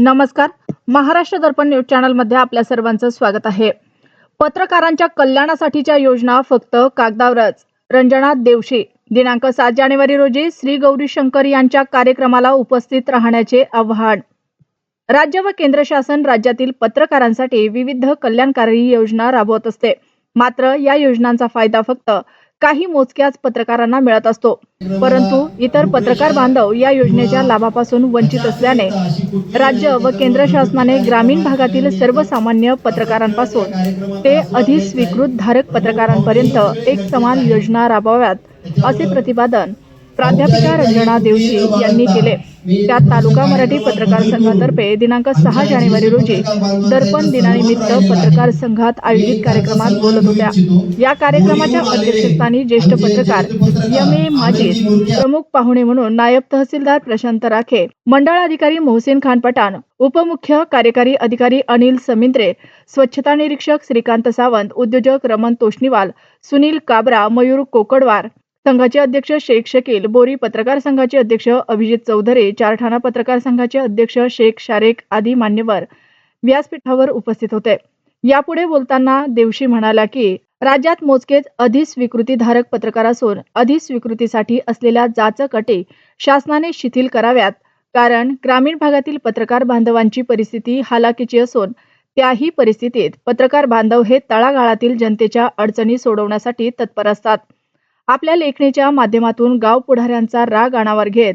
नमस्कार. महाराष्ट्र दर्पण न्यूज चॅनलमध्ये आपल्या सर्वांचं स्वागत आहे. पत्रकारांच्या कल्याणासाठीच्या योजना फक्त कागदावरच. रंजना देवशी दिनांक सात जानेवारी रोजी श्री गौरी शंकर यांच्या कार्यक्रमाला उपस्थित राहण्याचे आव्हान. राज्य व केंद्र शासन राज्यातील पत्रकारांसाठी विविध कल्याणकारी योजना राबवत असते. मात्र या योजनांचा फायदा फक्त काही मोजक्याच पत्रकारांना मिळत असतो. परंतु इतर पत्रकार बांधव या योजनेच्या लाभापासून वंचित असल्याने राज्य व केंद्र शासनाने ग्रामीण भागातील सर्वसामान्य पत्रकारांपासून ते अधिस्वीकृत धारक पत्रकारांपर्यंत एक समान योजना राबवाव्यात असे प्रतिपादन प्राध्यापिका रंजना देवशी यांनी केले. त्यात तालुका मराठी पत्रकार संघातर्फे दिनांक सहा जानेवारी रोजी दर्पण दिनानिमित्त पत्रकार संघात आयोजित कार्यक्रमात बोलत होत्या. या कार्यक्रमाच्या अध्यक्षस्थानी ज्येष्ठ पत्रकार एम ए माजीद प्रमुख पाहुणे म्हणून नायब तहसीलदार प्रशांत राखे मंडळ अधिकारी मोहसिन खान पठाण उपमुख्य कार्यकारी अधिकारी अनिल समिंद्रे स्वच्छता निरीक्षक श्रीकांत सावंत उद्योजक रमण तोष्णीवाल सुनील काबरा मयूर कोकडवार संघाचे अध्यक्ष शेख शकील बोरी पत्रकार संघाचे अध्यक्ष अभिजित चौधरे चारठाणा पत्रकार संघाचे अध्यक्ष शेख शारेख आदी मान्यवर व्यासपीठावर उपस्थित होते. यापुढे बोलताना देवशी म्हणाला की राज्यात मोजकेच अधिस्वीकृतीधारक पत्रकार असून अधिस्वीकृतीसाठी असलेल्या जाचक शासनाने शिथिल कराव्यात कारण ग्रामीण भागातील पत्रकार बांधवांची परिस्थिती हालाकीची असून त्याही परिस्थितीत पत्रकार बांधव हे तळागाळातील जनतेच्या अडचणी सोडवण्यासाठी तत्पर असतात. आपल्या लेखणीच्या माध्यमातून गाव पुढाऱ्यांचा राग अनावर घेत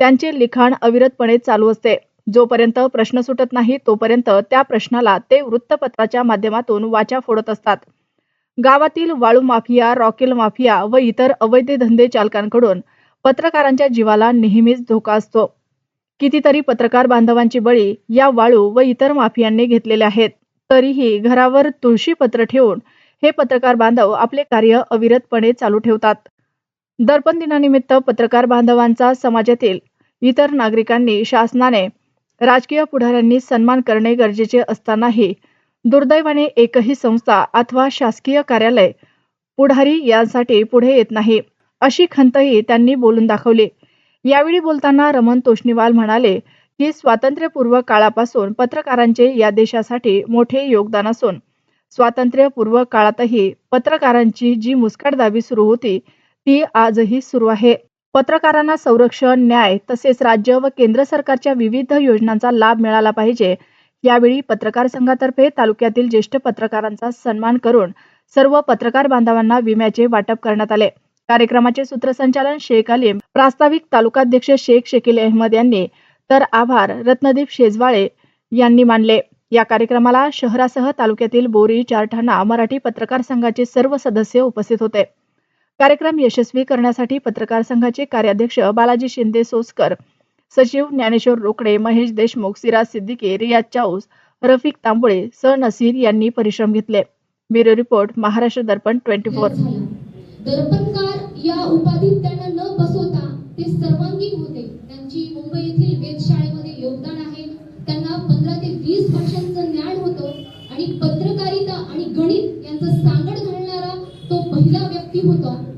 त्यांचे लिखाण अविरतपणे चालू असते. जोपर्यंत प्रश्न सुटत नाही तोपर्यंत त्या प्रश्नाला ते वृत्तपत्राच्या माध्यमातून वाचा फोडत असतात. गावातील वाळू माफिया रॉकेल माफिया व इतर अवैध धंदे चालकांकडून पत्रकारांच्या जीवाला नेहमीच धोका असतो. कितीतरी पत्रकार बांधवांची बळी या वाळू व इतर माफियांनी घेतलेले आहेत. तरीही घरावर तुळशी पत्र ठेवून हे पत्रकार बांधव आपले कार्य अविरतपणे चालू ठेवतात. दर्पण दिनानिमित्त पत्रकार बांधवांचा समाजातील इतर नागरिकांनी शासनाने राजकीय पुढाऱ्यांनी सन्मान करणे गरजेचे असतानाही दुर्दैवाने एकही संस्था अथवा शासकीय कार्यालय पुढारी यांसाठी पुढे येत नाही अशी खंतही त्यांनी बोलून दाखवली. यावेळी बोलताना रमण तोष्णीवाल म्हणाले की स्वातंत्र्यपूर्व काळापासून पत्रकारांचे या देशासाठी मोठे योगदान असून स्वातंत्र्यपूर्व काळातही पत्रकारांची जी मुस्काटदाबी सुरू होती ती आजही सुरू आहे. पत्रकारांना संरक्षण न्याय तसेच राज्य व केंद्र सरकारच्या विविध योजनांचा लाभ मिळाला पाहिजे यावेळी पत्रकार संघातर्फे तालुक्यातील ज्येष्ठ पत्रकारांचा सन्मान करून सर्व पत्रकार बांधवांना विम्याचे वाटप करण्यात आले. कार्यक्रमाचे सूत्रसंचालन शेख अलीम प्रास्ताविक तालुकाध्यक्ष शेख शकील अहमद यांनी तर आभार रत्नदीप शेजवाळे यांनी मानले. या कार्यक्रमाला शहरासह तालुक्यातील बोरी चारठाणा मराठी पत्रकार संघाचे सर्व सदस्य उपस्थित होते. कार्यक्रम यशस्वी करण्यासाठी पत्रकार संघाचे कार्याध्यक्ष बालाजी शिंदे सोसकर सचिव ज्ञानेश्वर रोकडे महेश देशमुख सिराज सिद्दीकी रियाज चाऊस रफिक तांबुळे स नसीर यांनी परिश्रम घेतले. Bureau report Maharashtra Darpan twenty four. दर्पणकार या उपाधीत त्यांना न बसवता ते सर्वांगीण होते. त्यांची मुंबई येथील आणि गणित यांचं सांगड घालणारा तो पहिला व्यक्ती होता.